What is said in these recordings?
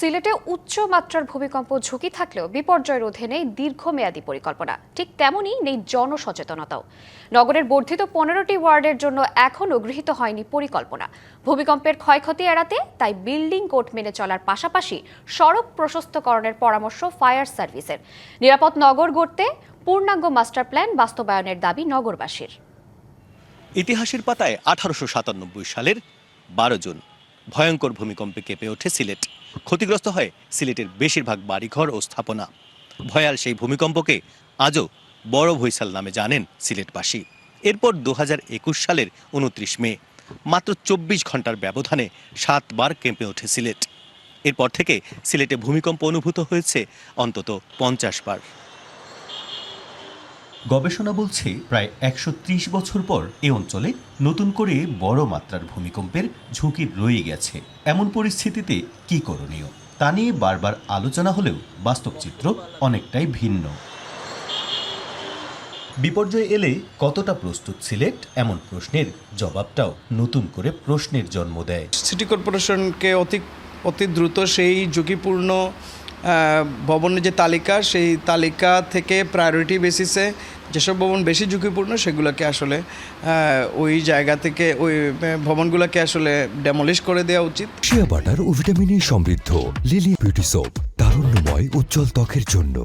সিলেটে উচ্চ মাত্রার ভূমিকম্প ঝুঁকি থাকলেও বিপর্যয় রোধে নেই দীর্ঘমেয়াদী পরিকল্পনা। ঠিক তেমনই নেই জনসচেতনতাও। নগরের বর্ধিত পনেরোটি ওয়ার্ডের জন্য এখনও গৃহীত হয়নি পরিকল্পনা। ভূমিকম্পের ক্ষয়ক্ষতি এড়াতে তাই বিল্ডিং কোড মেনে চলার পাশাপাশি সড়ক প্রশস্তকরণের পরামর্শ ফায়ার সার্ভিসের। নিরাপদ নগর গড়তে পূর্ণাঙ্গ মাস্টার প্ল্যান বাস্তবায়নের দাবি নগরবাসীর। ইতিহাসের পাতায় আঠারোশো সাতানব্বই সালের বারো জুন। ভয়ঙ্কর ভূমিকম্পে কেঁপে ওঠে সিলেট। ক্ষতিগ্রস্ত হয় সিলেটের বেশিরভাগ বাড়িঘর ও স্থাপনা। ভয়াল সেই ভূমিকম্পকে আজও বড় ভৈসাল নামে জানেন সিলেটবাসী। এরপর দু সালের উনত্রিশ মে, মাত্র চব্বিশ ঘণ্টার ব্যবধানে সাতবার কেঁপে ওঠে সিলেট। এরপর থেকে সিলেটে ভূমিকম্প অনুভূত হয়েছে অন্তত পঞ্চাশ বার। গবেষণা বলছে প্রায় একশো ত্রিশ বছর পর এ অঞ্চলে নতুন করে বড় মাত্রার ভূমিকম্পের ঝুঁকি রয়ে গেছে। এমন পরিস্থিতিতে কি করণীয়? তা নিয়ে বারবার আলোচনা হলেও বাস্তব চিত্র অনেকটাই ভিন্ন। বিপর্যয় এলে কতটা প্রস্তুত সিলেট? এমন প্রশ্নের জবাবটাও নতুন করে প্রশ্নের জন্ম দেয়। সিটি কর্পোরেশনকে অতি অতি দ্রুত সেই ঝুঁকিপূর্ণ ভবনের যে তালিকা সেই তালিকা থেকে প্রায়োরিটি বেসিসে যেসব ভবন বেশি ঝুঁকিপূর্ণ সেগুলোকে আসলে ওই জায়গা থেকে ওই ভবনগুলোকে আসলে ডেমলিশ করে দেওয়া উচিত শিয়া বাটার ও ভিটামিনে সমৃদ্ধ লিলি বিউটি সোপ তারুণ্যময় উজ্জ্বল ত্বকের জন্য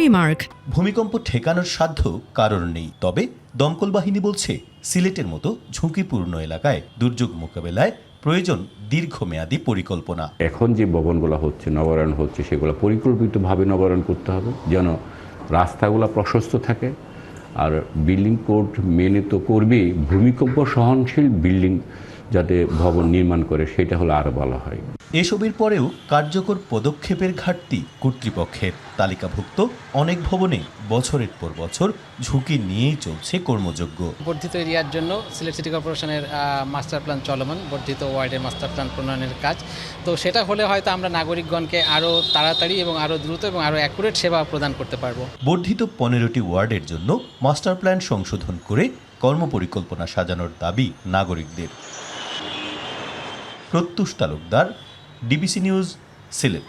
Remark. ভূমিকম্প ঠেকানোর সাধ্য কারণ নেই তবে দমকল বাহিনী বলছে সিলেটের মতো ঝুঁকিপূর্ণ এলাকায় দুর্যোগ মোকাবেলায় প্রয়োজন দীর্ঘমেয়াদী পরিকল্পনা। এখন যে ভবনগুলো হচ্ছে, নবায়ন হচ্ছে, সেগুলো পরিকল্পিতভাবে নবায়ন করতে হবে, যেন রাস্তাগুলো প্রশস্ত থাকে। আর বিল্ডিং কোড মেনে তো করবেই ভূমিকম্প সহনশীল বিল্ডিং যাতে ভবন নির্মাণ করে সেটা হলো আরও বলা হয়। এসবের পরেও কার্যকর পদক্ষেপের ঘাটতি কর্তৃপক্ষের তালিকাভুক্ত অনেক ভবনে বছরের পর বছর ঝুঁকি নিয়েই চলছে কর্মযোগ্য বর্ধিত এরিয়ার জন্য সিলেট সিটি কর্পোরেশনের মাস্টার প্ল্যান চলমান বর্ধিত ওয়ার্ডের মাস্টার প্ল্যান প্রণয়নের কাজ। তো সেটা হলে হয়তো আমরা নাগরিকগণকে আরও তাড়াতাড়ি এবং আরও দ্রুত এবং আরও অ্যাকুরেট সেবা প্রদান করতে পারব। বর্ধিত পনেরোটি ওয়ার্ডের জন্য মাস্টার প্ল্যান সংশোধন করে কর্মপরিকল্পনা সাজানোর দাবি নাগরিকদের। Pratyush Talukdar DBC news Sylhet.